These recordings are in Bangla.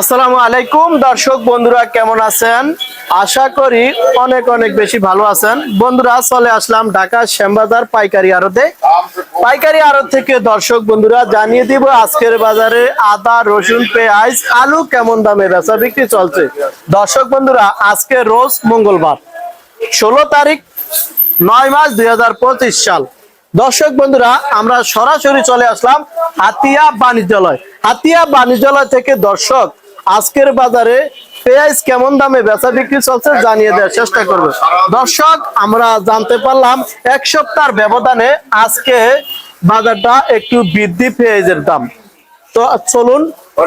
আসসালামু আলাইকুম, দর্শক বন্ধুরা কেমন আছেন? আশা করি অনেক অনেক বেশি ভালো আছেন। বন্ধুরা, চলে আসলাম ঢাকা শ্যামবাজার পাইকারি আড়তে। পাইকারি আড়ত থেকে দর্শক বন্ধুরা, জানিয়ে দিব আজকের বাজারে আদা, রসুন, পেঁয়াজ, আলু কেমন দামে বেচা বিক্রি চলছে? দর্শক বন্ধুরা, আজকে রোজ মঙ্গলবার, ষোলো তারিখ, নয় মাস দুই হাজার পঁচিশ সাল। দর্শক বন্ধুরা, আমরা সরাসরি চলে আসলাম হাতিয়া বাণিজ্যালয়। হাতিয়া বাণিজ্যালয় থেকে দর্শক আজকের বাজারে পেঁয়াজ কেমন দামে বেচা বিক্রি চলছে জানিয়ে দেওয়ার চেষ্টা করবে। দর্শক, আমরা জানতে পারলাম এক সপ্তাহের ব্যবধানে আজকে বাজারটা একটু বৃদ্ধি পেঁয়াজের দাম। তো চলুন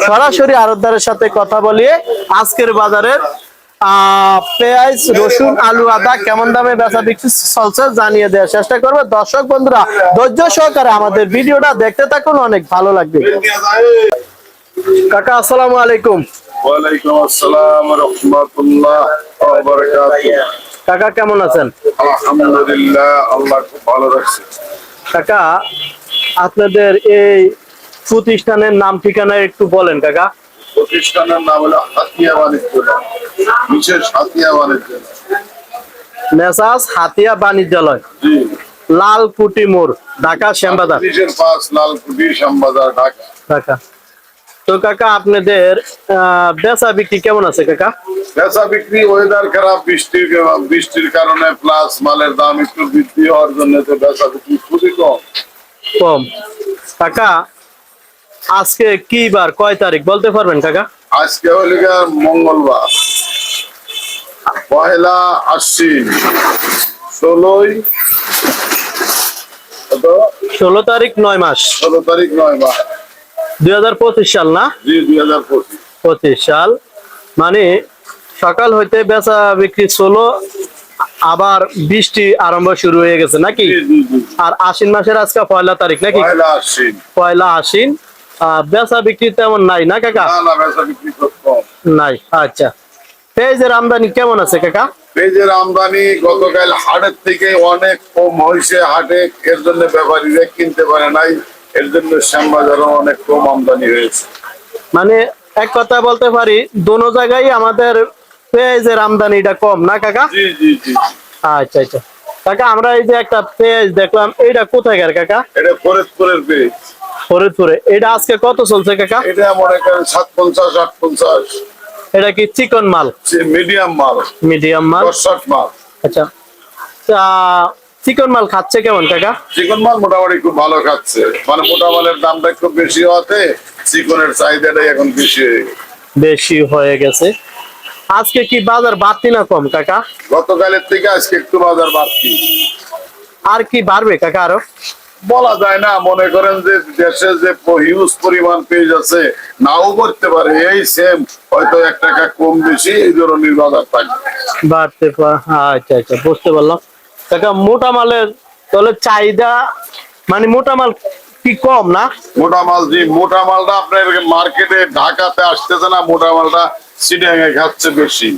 সরাসরি আরতদারের সাথে কথা বলিয়ে আজকের বাজারের পেঁয়াজ, রসুন, আলু, আদা কেমন দামে বেচা বিক্রি চলছে জানিয়ে দেওয়ার চেষ্টা করব। দর্শক বন্ধুরা, ধৈর্য সহকারে আমাদের ভিডিওটা দেখতে থাকুন, অনেক ভালো লাগবে। কাকা আসসালামু আলাইকুম। ওয়ালাইকুম আসসালাম রহমতুল্লাহ কাকা কেমন আছেন? আলহামদুলিল্লাহ আল্লাহ খুব ভালো রাখছে। কাকা আপনাদের এই প্রতিষ্ঠানের নাম ঠিকানা একটু বলেন কাকা। প্রতিষ্ঠানের নাম হলো হাতিয়া বাণিজ্যালয় বিশেষ হাতিয়া বাণিজ্যালয় মেসাজ হাতিয়া বাণিজ্যালয় জি। লালকুটি মোড় ঢাকা শ্যামবাজার। লালকুটি শ্যামবাজার ঢাকা। কাকা। তো কাকা আপনাদের বেচা বিক্রি কেমন আছে কাকা? বেচা বিক্রি ওয়েদার খারাপ বৃষ্টির বৃষ্টির কারণে প্লাস মালের দাম একটু বৃদ্ধি হওয়ার জন্য তো বেচা বিক্রি খুবই কম। কম। কাকা আজকে কি বার কয় তারিখ বলতে পারবেন কাকা? আজকে হলো মঙ্গলবার। পয়লা আশ্বিন ষোলোই ষোলো তারিখ নয় মাস। ষোলো তারিখ নয় মাস। দুই হাজার পঁচিশ সাল না? পঁচিশ। সাল। মানে সকাল হইতে বেচা বিক্রি চলো আবার বৃষ্টি আরম্ভ শুরু হয়ে গেছে নাকি? আর আশ্বিন মাসের আজকে পয়লা তারিখ নাকি? পয়লা আশ্বিন। বেচা বিক্রি তেমন নাই না কাকা? নাই আচ্ছা। পেঁয়াজের আমদানি কেমন আছে কাকা? পেঁয়াজের আমদানি গতকাল হাটের থেকে অনেক কম হয়েছে হাটে এর জন্য ব্যাপারীরা কিনতে পারে নাই। এর জন্য শ্যামবাজারও অনেক কম আমদানি হয়েছে। মানে এক কথা বলতে পারি দোনো জায়গায় আমাদের পেঁয়াজের আমদানিটা কম না কাকা? জি জি জি। আচ্ছা আচ্ছা। কাকা আমরা এই যে একটা পেঁয়াজ দেখলাম এইটা কোথায় গেল কাকা? এটা ফরিদপুরের পেঁয়াজ। ফরিদপুরে। এটা আজকে কত চলছে কাকা? এটা মনে করেন সাত পঞ্চাশ আট পঞ্চাশ এটা কি চিকন মাল? মিডিয়াম মাল। মিডিয়াম মাল। মাল। আচ্ছা। চিকন মাল খাচ্ছে কেমন কাকা? চিকন মাল মোটামুটি খুব ভালো খাচ্ছে। মানে মোটা মালের দামটা একটু বেশি হওয়াতে চিকনের চাহিদাটাই এখন বেশি বেশি হয়ে গেছে। আজকে কি বাজার বাড়তি না কম কাকা? গতকালের থেকে আজকে একটু বাজার বাড়তি। আর কি বাড়বে কাকা আরও? বলা যায় না মনে করেন যে দেশে যে হিউজ পরিমাণ পেজ আছে নাও করতে পারে এই সেম হয়তো এক টাকা কম বেশি এই ধরনের বাজার থাকবে। বাড়তে আচ্ছা আচ্ছা বুঝতে পারলাম। কাকা মোটা মালের তাহলে চাহিদা মানে মোটা মাল কি কম না? মোটা মাল জি মোটা মালটা আপনার মার্কেটে ঢাকাতে আসতেছে না মোটা মালটা সিডিয়াঙে খাচ্ছে বেশি।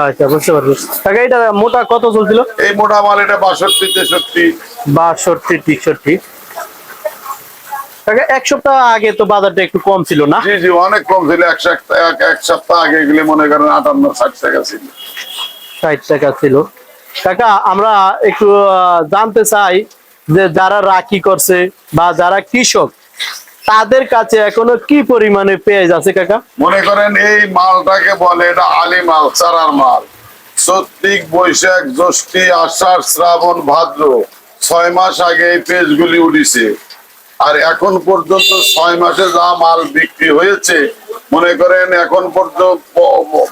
আচ্ছা বুঝতে পারছি কাকা এটা মোটা কত চলছিল? এই মোটা মাল এটা বাষট্টি তেষট্টি। বাষট্টি তেষট্টি। এক সপ্তাহ আগে তো বাজারটা একটু কম ছিল না? জি জি অনেক কম ছিল। এক সপ্তাহ এক- এক সপ্তাহ আগে এগুলি মনে করেন আটান্ন ষাট টাকা ছিল। ষাট টাকা ছিল। কাকা, আমরা একটু জানতে চাই যে যারা রাখি করছে বা যারা কৃষক, তাদের কাছে এখনও কি পরিমাণে পেঁয়াজ আছে কাকা? মনে করেন এই মালটাকে বলে এটা আলি মাল, চারার মাল। সত্যিক বৈশাখ, জ্যৈষ্ঠী, আষাঢ়, শ্রাবণ, ভাদ্র, ছয় মাস আগে এই পেজগুলি উঠিছে। আর এখন পর্যন্ত ছয় মাসে যা মাল বিক্রি হয়েছে, মনে করেন এখন পর্যন্ত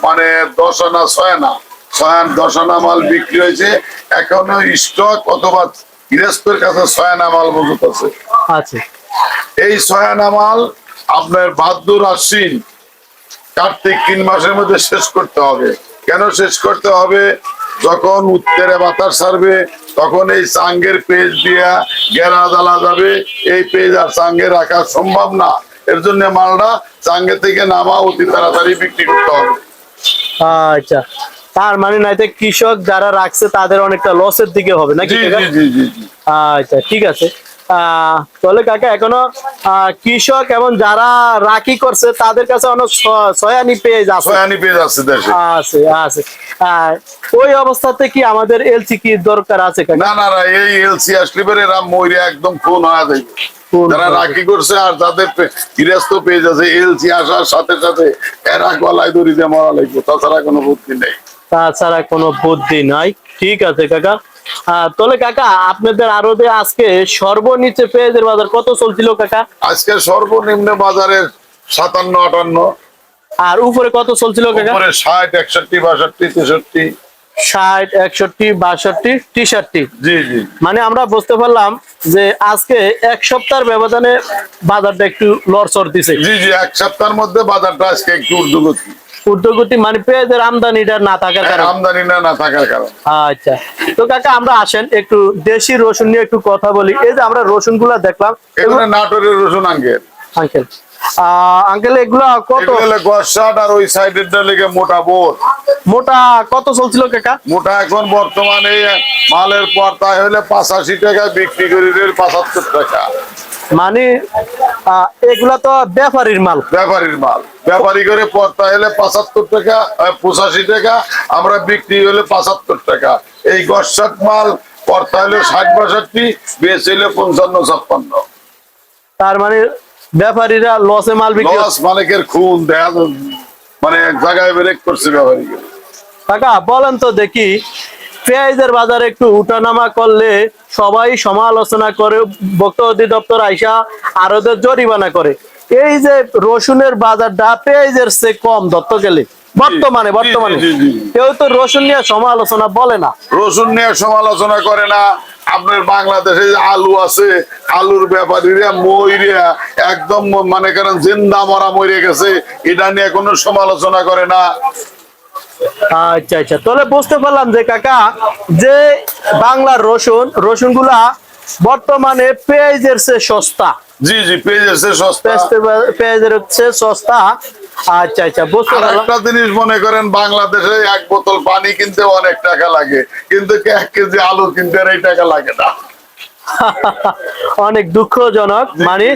মানে দশ আনা, ছয় আনা। ছয় আনা দশ আনা মাল বিক্রি হয়েছে। এখনও স্টক অথবা গৃহস্থের কাছে ছয় আনা মাল মজুত আছে। এই ছয়ানা মাল আপনার আশ্বিন কার্তিক তিন মাসের মধ্যে শেষ করতে হবে। কেন শেষ করতে হবে? যখন উত্তরে বাতাস ছাড়বে তখন এই চাঙ্গের পেজ দিয়া গেরা জ্বালা যাবে। এই পেজ আর চাঙ্গে রাখা সম্ভব না। এর জন্য মালটা চাঙ্গে থেকে নামা অতি তাড়াতাড়ি বিক্রি করতে হবে। আচ্ছা। তার মানে নাইতে কৃষক যারা রাখছে তাদের অনেকটা লসের দিকে হবে নাকি আচ্ছা ঠিক আছে। তাহলে কাকা এখনও কৃষক এবং যারা রাখি করছে তাদের কাছে অনেক ছ- ছয়ানি আছে সয়ানি পেয়ে যাচ্ছে দেশে। আছে আছে। ওই অবস্থাতে কি আমাদের এলসি কি দরকার আছে না না না এই এলসি আসলে পরে এরা ময়ূরে একদম খুন হয়ে খুন যারা রাখি করছে আর যাদের গৃহস্থ পেয়ে যাচ্ছে এলসি আসার সাথে সাথে এরা গলায় দড়ি দিয়ে মরা লাগবে তাছাড়া কোনো বুদ্ধি নেই। তাছাড়া কোনো বুদ্ধি নাই। ঠিক আছে কাকা। তাহলে কাকা আপনাদের আরও আজকে সর্বনিচে পেঁয়াজের বাজার কত চলছিল কাকা? আজকে সর্বনিম্ন বাজারের সাতান্ন আটান্ন। আর উপরে কত চলছিল কাকা? ষাট একষট্টি বাষট্টি তেষট্টি। ষাট একষট্টি বাষট্টি টিষট্টি জি জি। মানে আমরা বুঝতে পারলাম যে আজকে এক সপ্তাহের ব্যবধানে বাজারটা একটু লড়চড় দিছে। জি জি এক সপ্তাহের মধ্যে বাজারটা আজকে একটু ঊর্ধ্বগতি উদ্যোগতি মানে পেঁয়াজের আমদানিটা না থাকার কারণে। আমদানি না না থাকার কারণে। আচ্ছা। তো কাকা আমরা আসেন একটু দেশি রসুন নিয়ে একটু কথা বলি। এই যে আমরা রসুনগুলা দেখলাম এগুলো নাটোরের রসুন আঙ্কেল। আঙ্কেল। এগুলা কত? গসাট আর ওই সাইডের লেগে মোটা বোর। মোটা কত চলছিল কাকা? মোটা এখন বর্তমানে মালের হলে পাঁচাশি টাকা বিক্রি করি পাঁচাত্তর টাকা। মানে এগুলা তো ব্যাপারীর মাল। ব্যাপারীর মাল। ব্যাপারী করে পর্তা হলে পাঁচাত্তর টাকা পঁচাশি টাকা আমরা বিক্রি হলে পাঁচাত্তর টাকা। এই গসাট মাল পর্তা হলে ষাট বাষট্টি বেশ হলে পঞ্চান্ন ছাপ্পান্ন। তার মানে ব্যাপারীরা লসে মাল বিক্রি লস মালিকের খুন দেখা মানে এক জায়গায় ব্রেক করছে ব্যাপারী কাকা বলেন তো দেখি পেঁয়াজের বাজারে একটু উঠানামা করলে সবাই সমালোচনা করে ভোক্তা অধিদপ্তর আইসা আরদের জরিমানা করে। এই যে রসুনের বাজারটা পেঁয়াজের চেয়ে কম দত্ত গেলে বর্তমানে। বর্তমানে। কেউ তো রসুন নিয়ে সমালোচনা বলে না। রসুন নিয়ে সমালোচনা করে না। আপনার বাংলাদেশে আলু আছে আলুর ব্যাপারীরা ময়রা একদম মানে করেন জিন্দা মরা মরে গেছে এটা নিয়ে কোনো সমালোচনা করে না। আচ্ছা আচ্ছা। তাহলে বুঝতে পারলাম যে কাকা যে বাংলার রসুন রসুনগুলা বর্তমানে পেঁয়াজের চেয়ে সস্তা। জি জি পেঁয়াজের যাচ্ছে সস্তা। পেঁয়াজের- হচ্ছে সস্তা। আচ্ছা আচ্ছা বুঝতে একটা জিনিস মনে করেন বাংলাদেশে এক বোতল পানি কিনতে অনেক টাকা লাগে। কিন্তু এক কেজি আলু কিনতে আর এই টাকা লাগে না। অনেক দুঃখজনক মানে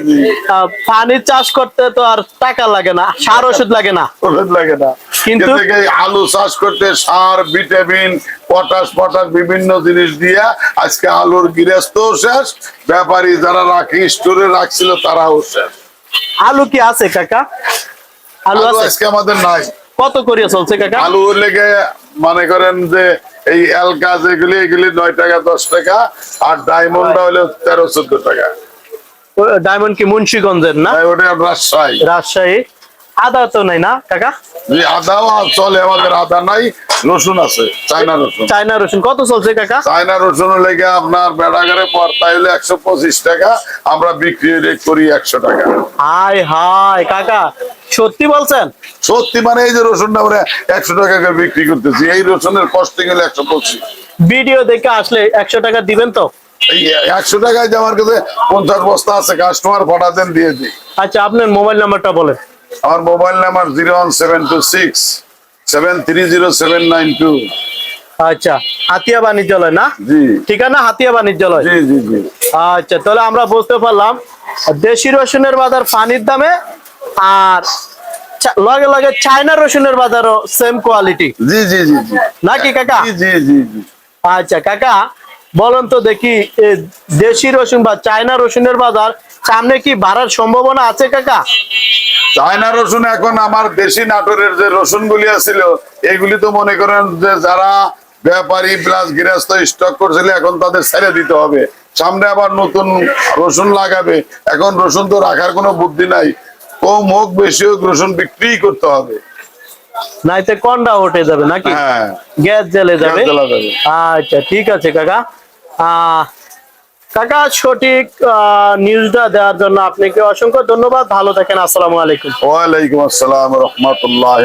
পানি চাষ করতে তো আর টাকা লাগে না সার ওষুধ লাগে না। ওষুধ লাগে না। কিন্তু- আলু চাষ করতে সার ভিটামিন পটাশ পটাশ বিভিন্ন জিনিস দিয়া আজকে আলুর গৃহস্থ শেষ ব্যাপারী যারা রাখি স্টোরে রাখছিল তারাও শেষ। আলু কি আছে কাকা? আলু আলু আজকে আমাদের নাই। কত করিয়া চলছে কাকা? আলু লেগে মনে করেন যে এই এলকা যেগুলি এগুলি নয় টাকা দশ টাকা আর ডায়মন্ডটা হলো তেরো চোদ্দ টাকা। ডায়মন্ড কি মুন্সিগঞ্জের না? ওটা রাজশাহী। রাজশাহী। আদা তো নাই না কাকা? আদাও চলে আমাদের আদা নাই রসুন আছে চায়না রসুন। চায়না রসুন কত চলছে কাকা? চায়না রসুন লেগে আপনার বেড়াগারে পর্তা হলে একশো পঁচিশ টাকা আমরা বিক্রি রেট করি একশো টাকা। হাই হাই কাকা সত্যি বলছেন? সত্যি মানে এই যে রসুনটা আমরা একশো টাকা করে বিক্রি করতেছি এই রসুনের কস্টিং হলে একশো পঁচিশ। ভিডিও দেখে আসলে একশো টাকা দিবেন তো? একশো টাকায় যে আমার কাছে পঞ্চাশ বস্তা আছে কাস্টমার ভাড়া দেন দিয়ে দিই। আচ্ছা আপনার মোবাইল নাম্বারটা বলেন। আমার mobile number zero one seven two six seven three zero seven nine two. আচ্ছা হাতিয়া বাণিজ্যালয় না? জি। ঠিকানা হাতিয়া বাণিজ্যালয়? জি জি জি। আচ্ছা তাহলে আমরা বুঝতে পারলাম দেশি রসুনের বাজার পানির দামে আর লগে লগে চায়না রসুনের বাজারও সেম কোয়ালিটি জি জি জি নাকি কাকা? জি জি জি আচ্ছা কাকা বলুন তো দেখি দেশি রসুন বা চায়না রসুনের বাজার সামনে কি বাড়ার সম্ভাবনা আছে কাকা? চায়না রসুন এখন আমার দেশি নাটোরের যে রসুন গুলি আছিল এগুলি তো মনে করেন যে যারা ব্যাপারী প্লাস গৃহস্থ স্টক করছিল এখন তাদের ছেড়ে দিতে হবে। সামনে আবার নতুন রসুন লাগাবে। এখন রসুন তো রাখার কোনো বুদ্ধি নাই। কম হোক বেশি হোক রসুন বিক্রি করতে হবে। নাইতে কন্ডা উঠে যাবে নাকি? হ্যাঁ। গ্যাস জ্বেলে যাবে। আচ্ছা ঠিক আছে কাকা। আহ, কাকা, সঠিক নিউজটা দেওয়ার জন্য আপনাকে অসংখ্য ধন্যবাদ। ভালো থাকেন, আসসালামু আলাইকুম। ওয়ালাইকুম আসসালাম রহমতুল্লাহ